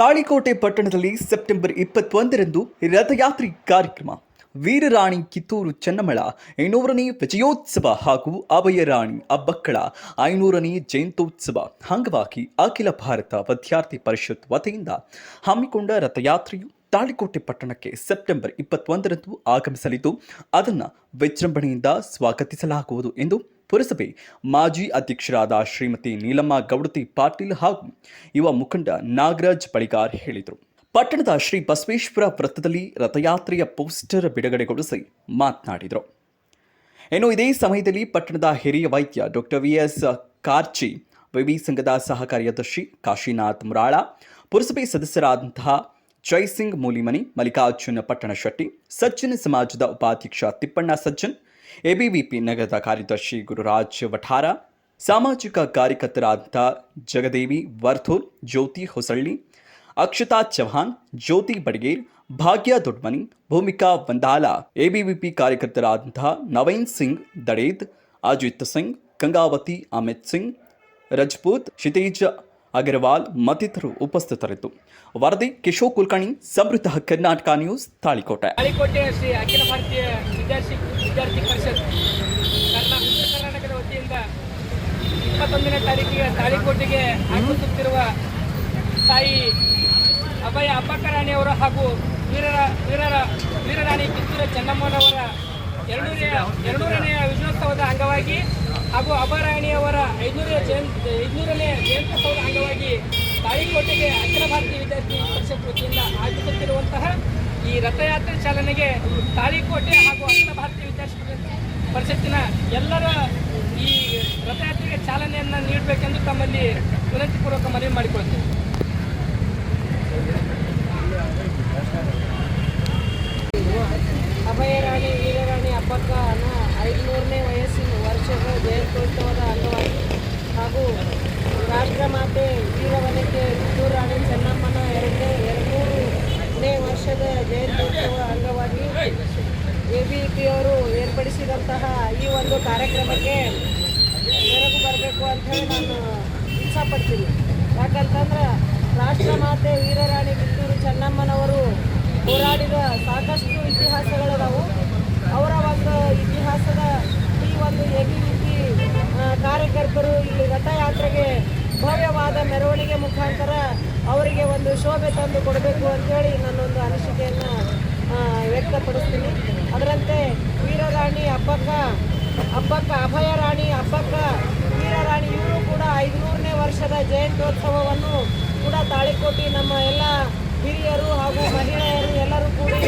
ತಾಳಿಕೋಟೆ ಪಟ್ಟಣದಲ್ಲಿ ಸೆಪ್ಟೆಂಬರ್ ಇಪ್ಪತ್ತೊಂದರಂದು ರಥಯಾತ್ರೆ ಕಾರ್ಯಕ್ರಮ. ವೀರರಾಣಿ ಕಿತ್ತೂರು ಚೆನ್ನಮ್ಮಳ ಐನೂರನೇ ವಿಜಯೋತ್ಸವ ಹಾಗೂ ಅಭಯರಾಣಿ ಅಬ್ಬಕ್ಕಳ ಐನೂರನೇ ಜಯಂತ್ಯೋತ್ಸವ ಅಂಗವಾಗಿ ಅಖಿಲ ಭಾರತ ವಿದ್ಯಾರ್ಥಿ ಪರಿಷತ್ ವತಿಯಿಂದ ಹಮ್ಮಿಕೊಂಡ ರಥಯಾತ್ರೆಯು ತಾಳಿಕೋಟೆ ಪಟ್ಟಣಕ್ಕೆ ಸೆಪ್ಟೆಂಬರ್ ಇಪ್ಪತ್ತೊಂದರಂದು ಆಗಮಿಸಲಿದ್ದು, ಅದನ್ನು ವಿಜೃಂಭಣೆಯಿಂದ ಸ್ವಾಗತಿಸಲಾಗುವುದು ಎಂದು ಪುರಸಭೆ ಮಾಜಿ ಅಧ್ಯಕ್ಷರಾದ ಶ್ರೀಮತಿ ನೀಲಮ್ಮ ಗೌಡತಿ ಪಾಟೀಲ್ ಹಾಗೂ ಯುವ ಮುಖಂಡ ನಾಗರಾಜ್ ಬಳಿಗಾರ್ ಹೇಳಿದರು. ಪಟ್ಟಣದ ಶ್ರೀ ಬಸವೇಶ್ವರ ವೃತ್ತದಲ್ಲಿ ರಥಯಾತ್ರೆಯ ಪೋಸ್ಟರ್ ಬಿಡುಗಡೆಗೊಳಿಸಿ ಮಾತನಾಡಿದರು. ಇನ್ನು ಇದೇ ಸಮಯದಲ್ಲಿ ಪಟ್ಟಣದ ಹಿರಿಯ ವೈದ್ಯ ಡಾಕ್ಟರ್ ವಿ ಎಸ್ ಕಾರ್ಚಿ, ವಿವಿ ಸಂಘದ ಸಹ ಕಾರ್ಯದರ್ಶಿ ಕಾಶಿನಾಥ್ ಮುರಾಳ, ಪುರಸಭೆ ಸದಸ್ಯರಾದಂತಹ ಜೈಸಿಂಗ್ ಮೂಲಿಮನಿ, ಮಲ್ಲಿಕಾರ್ಜುನ ಪಟ್ಟಣ ಶೆಟ್ಟಿ, ಸಜ್ಜನ ಸಮಾಜದ ಉಪಾಧ್ಯಕ್ಷ ತಿಪ್ಪಣ್ಣ ಸಜ್ಜನ್ ಎಬಿವಿಪಿ ನಗರದ ಕಾರ್ಯದರ್ಶಿ ಗುರುರಾಜ್ ವಠಾರ, ಸಾಮಾಜಿಕ ಕಾರ್ಯಕರ್ತರಾದಂಥ ಜಗದೇವಿ ವರ್ತೂರ್, ಜ್ಯೋತಿ ಹೊಸಳ್ಳಿ, ಅಕ್ಷತಾ ಚೌಹಾನ್ ಜ್ಯೋತಿ ಬಡಗೇರ್, ಭಾಗ್ಯ ದೊಡ್ಮನಿ, ಭೂಮಿಕಾ ವಂದಾಲ, ಎಬಿವಿಪಿ ಕಾರ್ಯಕರ್ತರಾದಂಥ ನವೀನ್ ಸಿಂಗ್ ದಡೇದ್, ಅಜಿತ್ ಸಿಂಗ್, ಗಂಗಾವತಿ ಅಮಿತ್ ಸಿಂಗ್, ರಜಪೂತ್, ಕ್ಷಿತೇಜ್ ಅಗರ್ವಾಲ್ ಮತ್ತಿತರರು ಉಪಸ್ಥಿತರಿದ್ದು. ವರದಿ ಕಿಶೋರ್ ಕುಲಕರ್ಣಿ, ಸಮೃದ್ಧ ಕರ್ನಾಟಕ ನ್ಯೂಸ್, ತಾಳಿಕೋಟೆ. ಶ್ರೀ ಭಾರತೀಯ ವಿದ್ಯಾರ್ಥಿ ವಿದ್ಯಾರ್ಥಿ ಪರಿಷತ್ ಕರ್ನಾ ಉತ್ತರ ಕರ್ನಾಟಕದ ವತಿಯಿಂದ ಇಪ್ಪತ್ತೊಂದನೇ ತಾರೀಕಿಗೆ ತಾಳಿಕೋಟೆಗೆ ಆಗಮಿಸುತ್ತಿರುವ ತಾಯಿ ಅಭಯ ಅಬ್ಬಕ್ಕರಾಣಿಯವರ ಹಾಗೂ ವೀರರ ವೀರರ ವೀರರಾಣಿ ಕಿತ್ತೂರು ಚೆನ್ನಮ್ಮನವರ ಎರಡೂರೇ ಎರಡೂರನೆಯ ವಿಜಯೋತ್ಸವದ ಅಂಗವಾಗಿ ಹಾಗೂ ಅಭಯರಾಣಿಯವರ ಐನೂರನೇ ಜಯಂತಿ ಐದುನೂರನೇ ಜಯಂತ್ಯೋತ್ಸವದ ಅಂಗವಾಗಿ ತಾಳಿಕೋಟೆಗೆ ಅಖಿಲ ಭಾರತೀಯ ವಿದ್ಯಾರ್ಥಿ ಪರಿಷತ್ ವತಿಯಿಂದ ಈ ರಥಯಾತ್ರೆ ಚಾಲನೆಗೆ ತಾಳಿಕೋಟೆ ಹಾಗೂ ಅಖಿಲ ಭಾರತೀಯ ವಿದ್ಯಾರ್ಥಿ ಪರಿಷತ್- ಪರಿಷತ್ತಿನ ಎಲ್ಲರ ಈ ರಥಯಾತ್ರೆಗೆ ಚಾಲನೆಯನ್ನು ನೀಡಬೇಕೆಂದು ತಮ್ಮಲ್ಲಿ ವಿನಂತಿಪೂರ್ವಕ ಮನವಿ ಮಾಡಿಕೊಳ್ತೇವೆ ಅಭಯರಾಣಿ ವೀರರಾಣಿ ಹಬ್ಬಕ್ಕನ ಐದುನೂರನೇ ವಯಸ್ಸಿನ ವರ್ಷದ ಜಯಂತ್ಯೋತ್ಸವದ ಅಂಗವಾಗಿ ಹಾಗೂ ರಾಷ್ಟ್ರಮಾತೆ ವೀರವನಿತೆ ಕಿತ್ತೂರು ರಾಣಿ ಚೆನ್ನಮ್ಮನ ಎರಡನೇ ಎರಡುನೂರನೇ ವರ್ಷದ ಜಯಂತ್ಯೋತ್ಸವ ಅಂಗವಾಗಿ ಎ ಪಿಯವರು ಏರ್ಪಡಿಸಿದಂತಹ ಈ ಒಂದು ಕಾರ್ಯಕ್ರಮಕ್ಕೆ ಬೆರಗು ಬರಬೇಕು ಅಂತ ಹೇಳಿ ನಾನು ಇಚ್ಛಾಪಡ್ತೀನಿ. ಯಾಕಂತಂದ್ರೆ ರಾಷ್ಟ್ರಮಾತೆ ವೀರರಾಣಿ ಕಿತ್ತೂರು ಚೆನ್ನಮ್ಮನವರು ಹೋರಾಡಿದ ಸಾಕಷ್ಟು ಇತಿಹಾಸಗಳದಾವು ಅವರ ಒಂದು ಇತಿಹಾಸದ ಈ ಒಂದು ಎ ಬಿ ಕಾರ್ಯಕರ್ತರು ಇಲ್ಲಿ ರಥಯಾತ್ರೆಗೆ ಭವ್ಯವಾದ ಮೆರವಣಿಗೆ ಮುಖಾಂತರ ಅವರಿಗೆ ಒಂದು ಶೋಭೆ ತಂದು ಕೊಡಬೇಕು ಅಂತೇಳಿ ನನ್ನೊಂದು ಅನಿಸಿಕೆಯನ್ನು ವ್ಯಕ್ತಪಡಿಸ್ತೀನಿ. ಅದರಂತೆ ವೀರರಾಣಿ ಹಬ್ಬಕ್ಕ ಹಬ್ಬಕ್ಕ ಅಭಯ ರಾಣಿ ಹಬ್ಬಕ್ಕ ವೀರರಾಣಿ, ಇವರು ಕೂಡ ಐದುನೂರನೇ ವರ್ಷದ ಜಯಂತ್ಯೋತ್ಸವವನ್ನು ಕೂಡ ತಾಳಿಕೋಟಿ ನಮ್ಮ ಎಲ್ಲ ಹಿರಿಯರು ಹಾಗೂ ಮಹಿಳೆಯರು ಎಲ್ಲರೂ ಕೂಡಿ